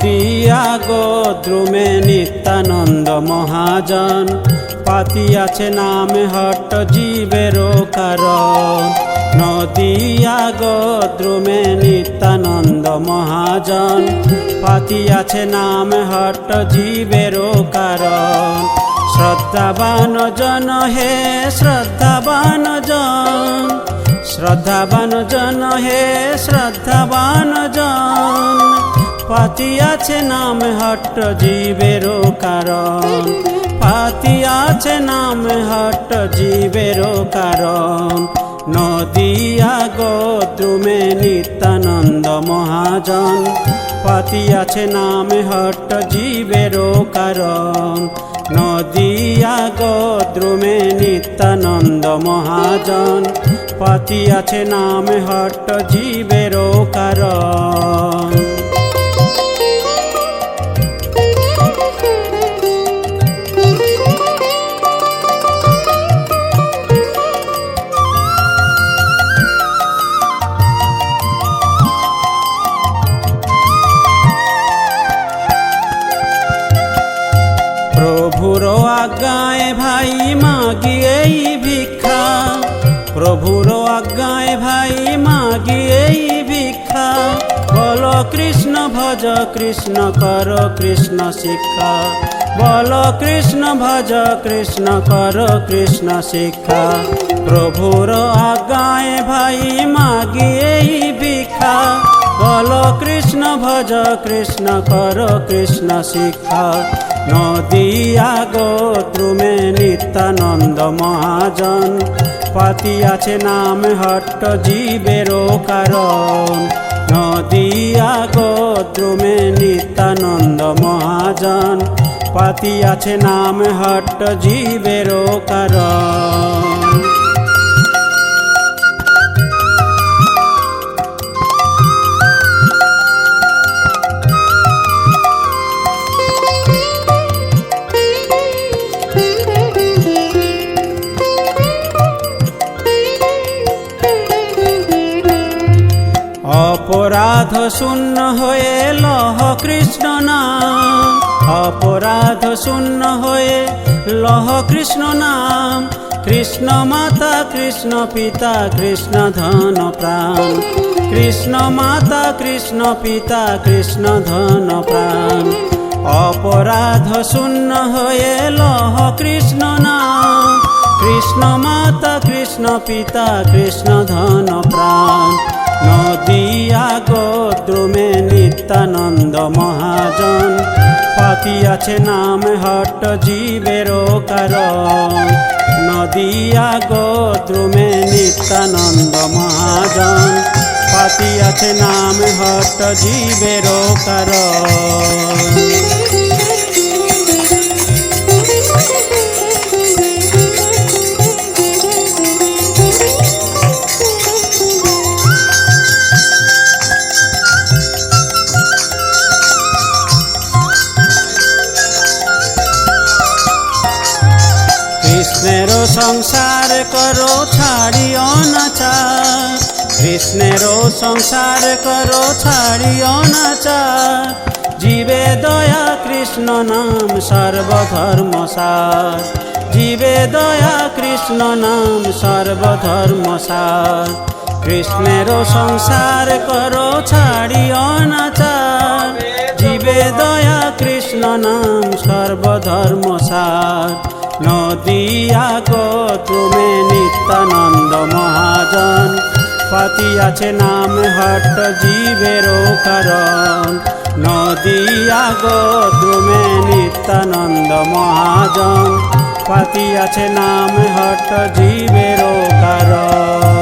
নদিয়া গোদ্রুমে নিত্যানন্দ মহাজন। পাতিয়াছে নামে হট্ট জীবের কারণ। নদিয়া গোদ্রুমে নিত্যানন্দ মহাজন। পাতিয়াছে নামে হট্ট জীবের কারণ। শ্রদ্ধাবান জন হে শ্রদ্ধাবান জন। শ্রদ্ধাবান জন হে শ্রদ্ধাবান জন। পাতি আছে নাম হট্ট জীবের কারণ। পাতি আছে নাম হট্ট জীবের কারণ। নদিয়া গোদ্রুমে নিত্যানন্দ মহাজন। পাতি আছে নাম হট্ট জীবের কারণ। নদিয়া গোদ্রুমে নিত্যানন্দ মহাজন। পাতি আছে নাম হট্ট জীবের কারণ। প্রভুর আজ্ঞায় ভাই মাগিয়েই ভিক্ষা। প্রভুর আজ্ঞায় ভাই মাগি এই ভিক্ষা। বল কৃষ্ণ ভজ, কৃষ্ণ কর, কৃষ্ণ শিক্ষা। বল কৃষ্ণ ভজ, কৃষ্ণ কর, কৃষ্ণ শিক্ষা। প্রভুর আজ্ঞায় ভাই মাগিয়েই ভিক্ষা। বল কৃষ্ণ ভজ, কৃষ্ণ কর, কৃষ্ণ শিক্ষা। নদিয়া গোত্রুমে নিত্যানন্দ মহাজন। পাতি আছে নাম হট্ট জীবের কারণ। নদিয়া গোত্রুমে নিত্যানন্দ মহাজন। পাতি আছে নাম হট্ট জীবের কারণ। অপরাধ শূন্য হয়ে লহ কৃষ্ণ নাম অপরাধ শূন্য হয়ে লহ কৃষ্ণ নাম কৃষ্ণ মাতা, কৃষ্ণ পিতা, কৃষ্ণ ধন প্রাণ। কৃষ্ণ মাতা, কৃষ্ণ পিতা, কৃষ্ণ ধন প্রাণ। অপরাধ শূন্য হয়ে লহ কৃষ্ণ নাম কৃষ্ণ মাতা, কৃষ্ণ পিতা, কৃষ্ণ ধন প্রাণ। নিত্যানন্দ মহাজন। পাতি আছে নাম হট্ট জীবের কারণ। নদিয়া গোদ্রুমে নিত্যানন্দ মহাজন। পাতি আছে নাম হট্ট জীবের কারণ। কৃষ্ণের সংসার করো, ছাড়িও নাচার কৃষ্ণের সংসার করো, ছাড়িও নাচার জীবে দয়া কৃষ্ণ নাম সর্বধর্ম সার। জীবে দয়া কৃষ্ণ নাম সর্বধর্ম সার। কৃষ্ণের সংসার করো, ছাড়িও নাচার জীবে দয়া কৃষ্ণ নাম সর্বধর্ম সার। নদিয়া গো তুমি নিত্যানন্দ মহাজন। পাতি আছে নাম হট জীবের কারণ। নদিয়া গো তুমি নিত্যানন্দ মহাজন। পাতি আছে নাম হট জীবের কারণ।